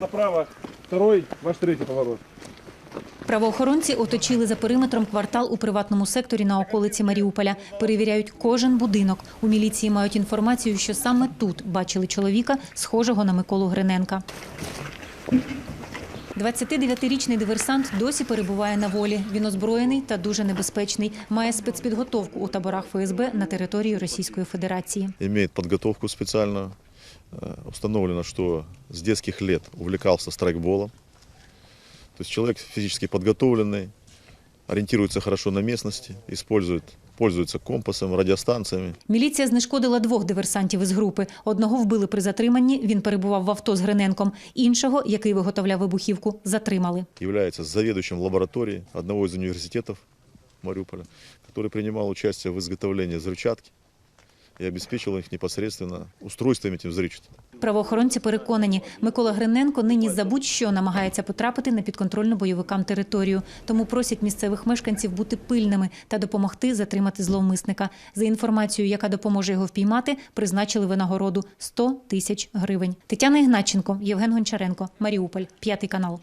Направо, второй, ваш третий поворот. Правоохоронці оточили за периметром квартал у приватному секторі на околиці Маріуполя. Перевіряють кожен будинок. У міліції мають інформацію, що саме тут бачили чоловіка, схожого на Миколу Гриненка. 29-річний диверсант досі перебуває на волі. Він озброєний та дуже небезпечний. Має спецпідготовку у таборах ФСБ на території Російської Федерації. имеет подготовку специальную. Э, Установлено, что с детских лет увлекался страйкболом. То есть человек физически подготовленный, ориентируется хорошо на местности, использует, пользуется компасом, радиостанциями. Міліція знешкодила двох диверсантів із групи. Одного вбили при затриманні. Він перебував в авто з Гриненком. Іншого, який виготовляв вибухівку, затримали. Является заведующим лабораторией одного из университетов Мариуполя, который принимал участие в изготовлении взрывчатки и обеспечил их непосредственно устройствами этим взрывчатым. Правоохоронці переконані, Микола Гриненко нині за будь-що намагається потрапити на підконтрольну бойовикам територію. Тому просять місцевих мешканців бути пильними та допомогти затримати зловмисника. За інформацією, яка допоможе його впіймати, призначили винагороду 100 тисяч гривень. Тетяна Ігначенко, Євген Гончаренко, Маріуполь, п'ятий канал.